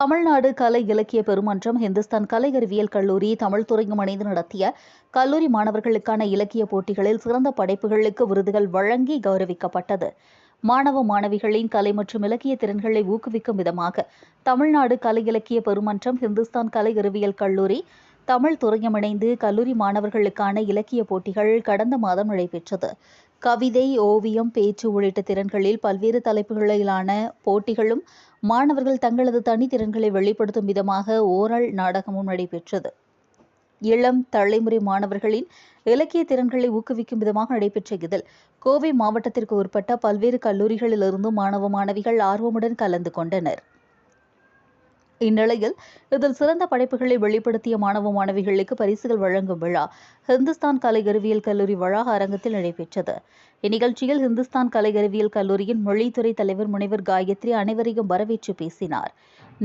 தமிழ்நாடு கலை இலக்கிய பெருமன்றம் இந்துஸ்தான் கலை அறிவியல் கல்லூரி தமிழ் துறையும் இணைந்து நடத்திய கல்லூரி மாணவர்களுக்கான இலக்கிய போட்டிகளில் சிறந்த படைப்புகளுக்கு விருதுகள் வழங்கி கௌரவிக்கப்பட்டது. மாணவ மாணவிகளின் கலை மற்றும் இலக்கிய திறன்களை ஊக்குவிக்கும் விதமாக தமிழ்நாடு கலை இலக்கிய பெருமன்றம் இந்துஸ்தான் கலை அறிவியல் கல்லூரி தமிழ் துறையும் இணைந்து கல்லூரி மாணவர்களுக்கான இலக்கிய போட்டிகள் கடந்த மாதம் நடைபெற்றது. கவிதை ஓவியம் பேச்சு உள்ளிட்ட திறன்களில் பல்வேறு தலைப்புகளிலான போட்டிகளும் மாணவர்கள் தங்களது தனித்திறன்களை வெளிப்படுத்தும் விதமாக ஓரல் நாடகமும் நடைபெற்றது. இளம் தலைமுறை மாணவர்களின் இலக்கிய திறன்களை ஊக்குவிக்கும் விதமாக நடைபெற்ற இதில் கோவை மாவட்டத்திற்கு உட்பட்ட பல்வேறு கல்லூரிகளிலிருந்து மாணவ மாணவிகள் ஆர்வமுடன் கலந்து கொண்டனர். இந்நிலையில் இதில் சிறந்த படைப்புகளை வெளிப்படுத்திய மாணவ மாணவிகளுக்கு பரிசுகள் வழங்கும் விழா ஹிந்துஸ்தான் கலை அறிவியல் கல்லூரி வளாக அரங்கத்தில் நடைபெற்றது. இந்நிகழ்ச்சியில் ஹிந்துஸ்தான் கலை அறிவியல் கல்லூரியின் மொழித்துறை தலைவர் முனைவர் காயத்ரி அனைவரையும் வரவேற்று பேசினார்.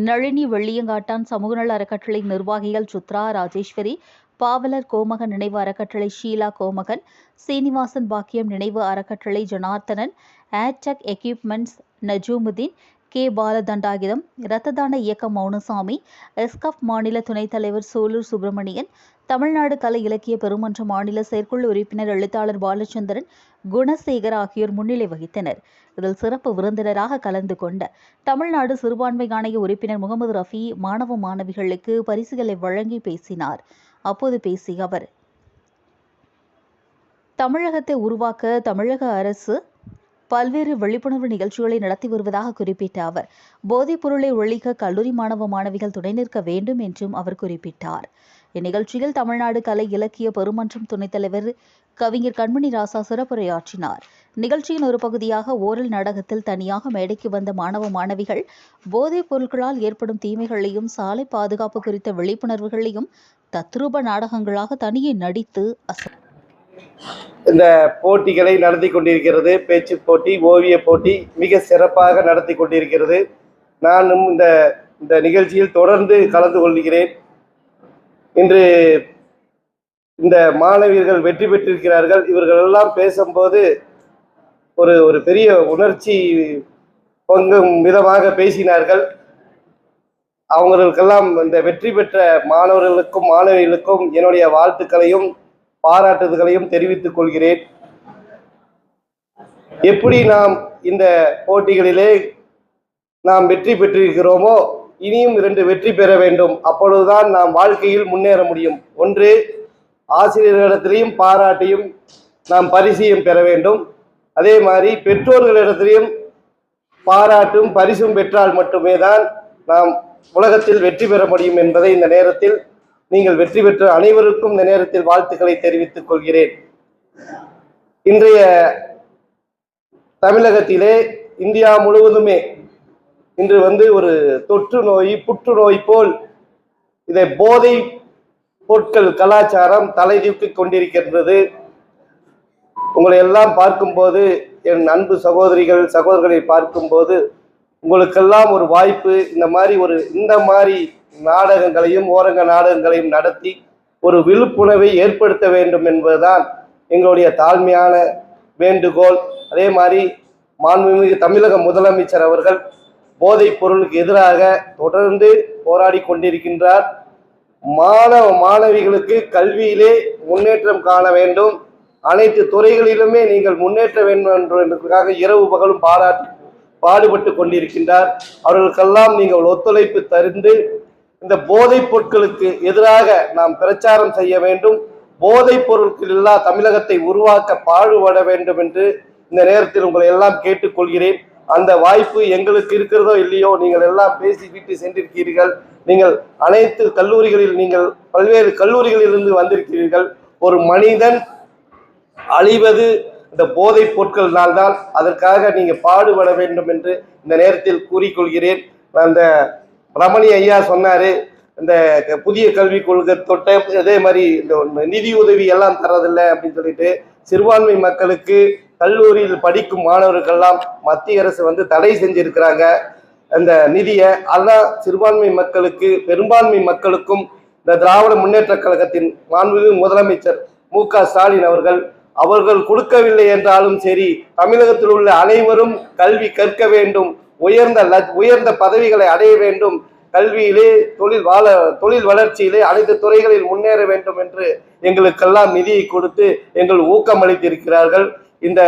நளினி வெள்ளியங்காட்டான் சமூக நல அறக்கட்டளை நிர்வாகிகள் சுத்ரா ராஜேஸ்வரி பாவலர் கோமகன் நினைவு அறக்கட்டளை ஷீலா கோமகன் சீனிவாசன் பாக்கியம் நினைவு அறக்கட்டளை Janarthanan Airtech equipments Najumudeen K. பாலதண்டாகிதம் இரத்த தான இயக்கம் மௌனசாமி எஸ்கப் மாநில துணைத் தலைவர் சூலூர் சுப்பிரமணியன் தமிழ்நாடு கலை இலக்கிய பெருமன்ற மாநில செயற்குழு உறுப்பினர் எழுத்தாளர் பாலச்சந்திரன் குணசேகர் ஆகியோர் முன்னிலை வகித்தனர். இதில் சிறப்பு விருந்தினராக கலந்து கொண்ட தமிழ்நாடு சிறுபான்மை ஆணைய உறுப்பினர் முகமது ரஃபி மாணவ மாணவிகளுக்கு பரிசுகளை வழங்கி பேசினார். அப்போது பேசிய அவர் தமிழகத்தை உருவாக்க தமிழக அரசு பல்வேறு விழிப்புணர்வு நிகழ்ச்சிகளை நடத்தி வருவதாக குறிப்பிட்ட அவர் போதைப் பொருளை ஒழிக்க கல்லூரி மாணவ மாணவிகள் துணை நிற்க வேண்டும் என்றும் அவர் குறிப்பிட்டார். இந்நிகழ்ச்சியில் தமிழ்நாடு கலை இலக்கிய பெருமன்றம் துணைத் தலைவர் கவிஞர் கண்மணி ராசா சிறப்புரையாற்றினார். நிகழ்ச்சியின் ஒரு பகுதியாக ஓரல் நாடகத்தில் தனியாக மேடைக்கு வந்த மாணவ மாணவிகள் போதைப் பொருட்களால் ஏற்படும் தீமைகளையும் சாலை பாதுகாப்பு குறித்த விழிப்புணர்வுகளையும் தத்ரூப நாடகங்களாக தனியே நடித்து அசை இந்த போட்டிகளை நடத்தி கொண்டிருக்கிறது. பேச்சு போட்டி ஓவிய போட்டி மிக சிறப்பாக நடத்தி கொண்டிருக்கிறது. நானும் இந்த இந்த நிகழ்ச்சியில் தொடர்ந்து கலந்து கொள்கிறேன். இன்று இந்த மாணவியர்கள் வெற்றி பெற்றிருக்கிறார்கள். இவர்கள் எல்லாம் பேசும்போது ஒரு ஒரு பெரிய உணர்ச்சி பொங்கும் விதமாக பேசினார்கள். அவங்களுக்கெல்லாம் இந்த வெற்றி பெற்ற மாணவர்களுக்கும் மாணவிகளுக்கும் என்னுடைய வாழ்த்துக்களையும் பாராட்டுதல்களையும் தெரிவித்துக் கொள்கிறேன். எப்படி நாம் இந்த போட்டிகளிலே நாம் வெற்றி பெற்றிருக்கிறோமோ இனியும் இரண்டு வெற்றி பெற வேண்டும். அப்பொழுதுதான் நாம் வாழ்க்கையில் முன்னேற முடியும். ஒன்று ஆசிரியர்களிடத்திலையும் பாராட்டியும் நாம் பரிசையும் பெற வேண்டும். அதே மாதிரி பெற்றோர்களிடத்திலையும் பாராட்டும் பரிசும் பெற்றால் மட்டுமே தான் நாம் உலகத்தில் வெற்றி பெற முடியும் என்பதை இந்த நேரத்தில் நீங்கள் வெற்றி பெற்ற அனைவருக்கும் இந்த நேரத்தில் வாழ்த்துக்களை தெரிவித்துக் கொள்கிறேன். இன்றைய தமிழகத்திலே இந்தியா முழுவதுமே இன்று வந்து ஒரு தொற்று நோய் புற்றுநோய் போல் இதை போதை பொருட்கள் கலாச்சாரம் தலைதூக்கி கொண்டிருக்கின்றது. உங்களை எல்லாம் பார்க்கும்போது என் அன்பு சகோதரிகள் சகோதரர்களை பார்க்கும்போது உங்களுக்கெல்லாம் ஒரு வாய்ப்பு இந்த மாதிரி ஒரு இந்த மாதிரி நாடகங்களையும் ஓரங்க நாடகங்களையும் நடத்தி ஒரு விழிப்புணர்வை ஏற்படுத்த வேண்டும் என்பதுதான் எங்களுடைய தாழ்மையான வேண்டுகோள். அதே மாதிரி மாண்புமிகு தமிழக முதலமைச்சர் அவர்கள் போதைப் பொருளுக்கு எதிராக தொடர்ந்து போராடி கொண்டிருக்கின்றார். மாணவ மாணவிகளுக்கு கல்வியிலே முன்னேற்றம் காண வேண்டும். அனைத்து துறைகளிலுமே நீங்கள் முன்னேற்ற வேண்டும் என்பதற்காக இரவு பகலும் பாராட்டி பாடுபட்டு கொண்டிருக்கின்றார். அவர்களுக்கெல்லாம் நீங்கள் ஒத்துழைப்பு தருந்து இந்த போதைப் பொருட்களுக்கு எதிராக நாம் பிரச்சாரம் செய்ய வேண்டும். போதைப் பொருட்கள் இல்லா தமிழகத்தை உருவாக்க பாடுபட வேண்டும் என்று இந்த நேரத்தில் உங்களை எல்லாம் கேட்டுக்கொள்கிறேன். அந்த வாய்ப்பு எங்களுக்கு இருக்கிறதோ இல்லையோ நீங்கள் எல்லாம் பேசி வீட்டு சென்றிருக்கிறீர்கள். நீங்கள் அனைத்து கல்லூரிகளில் நீங்கள் பல்வேறு கல்லூரிகளிலிருந்து வந்திருக்கிறீர்கள். ஒரு மனிதன் அழிவது இந்த போதைப் பொருட்கள்னால் தான் அதற்காக நீங்கள் பாடுபட வேண்டும் என்று இந்த நேரத்தில் கூறிக்கொள்கிறேன். அந்த ரமணி ஐயா சொன்னாரு இந்த புதிய கல்விக் கொள்கை தொட்ட அதே மாதிரி இந்த நிதி உதவி எல்லாம் தரதில்லை அப்படின்னு சொல்லிட்டு சிறுபான்மை மக்களுக்கு கல்லூரியில் படிக்கும் மாணவர்கள்லாம் மத்திய அரசு வந்து தடை செஞ்சிருக்கிறாங்க. அந்த நிதியை அதான் சிறுபான்மை மக்களுக்கு பெரும்பான்மை மக்களுக்கும் இந்த திராவிட முன்னேற்ற கழகத்தின் மாண்புமிகு முதலமைச்சர் மு க ஸ்டாலின் அவர்கள் அவர்கள் கொடுக்கவில்லை என்றாலும் சரி தமிழகத்தில் உள்ள அனைவரும் கல்வி கற்க வேண்டும் உயர்ந்த உயர்ந்த பதவிகளை அடைய வேண்டும். கல்வியிலே தொழில் வாழ தொழில் வளர்ச்சியிலே அனைத்து துறைகளில் முன்னேற வேண்டும் என்று எங்களுக்கெல்லாம் நிதியை கொடுத்து எங்கள் ஊக்கம் அளித்திருக்கிறார்கள். இந்த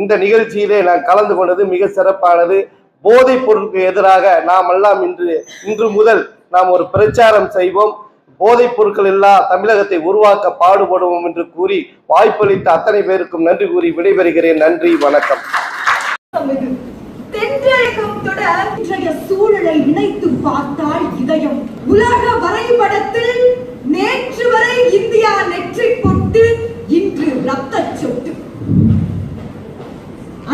இந்த நிகழ்ச்சியிலே நான் கலந்து கொண்டது மிக சிறப்பானது. போதைப் பொருளுக்கு எதிராக நாம் எல்லாம் இன்று இன்று முதல் நாம் ஒரு பிரச்சாரம் செய்வோம். போதைப் பொருட்கள் இல்லா தமிழகத்தை உருவாக்க பாடுபடுவோம் என்று கூறி வாய்ப்பளித்த அத்தனை பேருக்கும் நன்றி கூறி விடைபெறுகிறேன். நன்றி வணக்கம். தென்றழகம் தொட இன்றைய சூழலை நினைத்து பார்த்தால் இதயம் உலக வரைபடத்தில் நேற்று வரை இந்தியா நெற்றி பொட்டு இன்று ரத்த சொட்டு.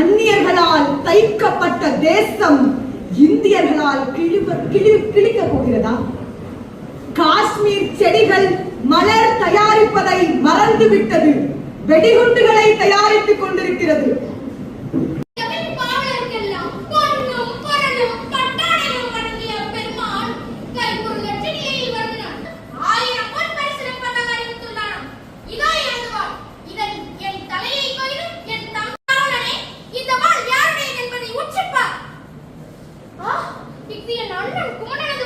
அந்நியர்களால் தைக்கப்பட்ட தேசம் இந்தியர்களால் கிழிவ கிழி கிழிக்க போகிறதா? காஷ்மீர் செடிகள் மலர் தயாரிப்பதை மறந்துவிட்டது. வெடிகுண்டுகளை தயாரித்துக் கொண்டிருக்கிறது. பிக்திய நன்னன் குமணனது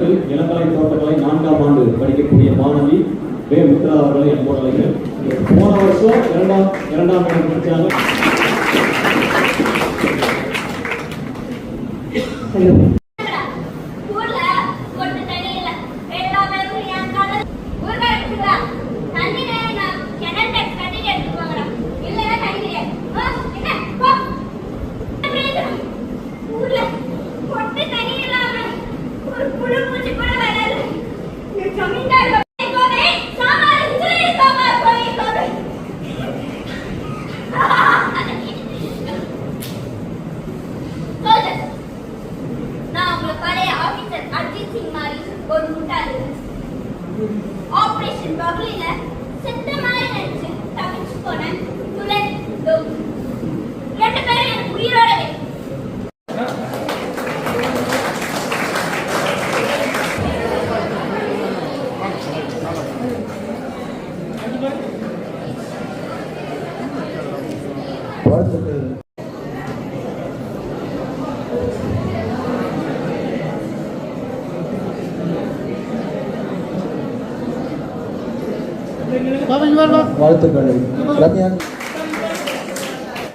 பட்டு இளங்கலை தோட்டக்கலை நான்காம் ஆண்டு படிக்கக்கூடிய மாணவி வே. முத்ரா அவர்களை என்போர் அலைஞர் போன வருஷம் இரண்டாம் இரண்டாம் ஆண்டு பிடிச்சாங்க. Thank. வாழ்த்துக்கள். வாழ்த்துக்கள். ரம்யா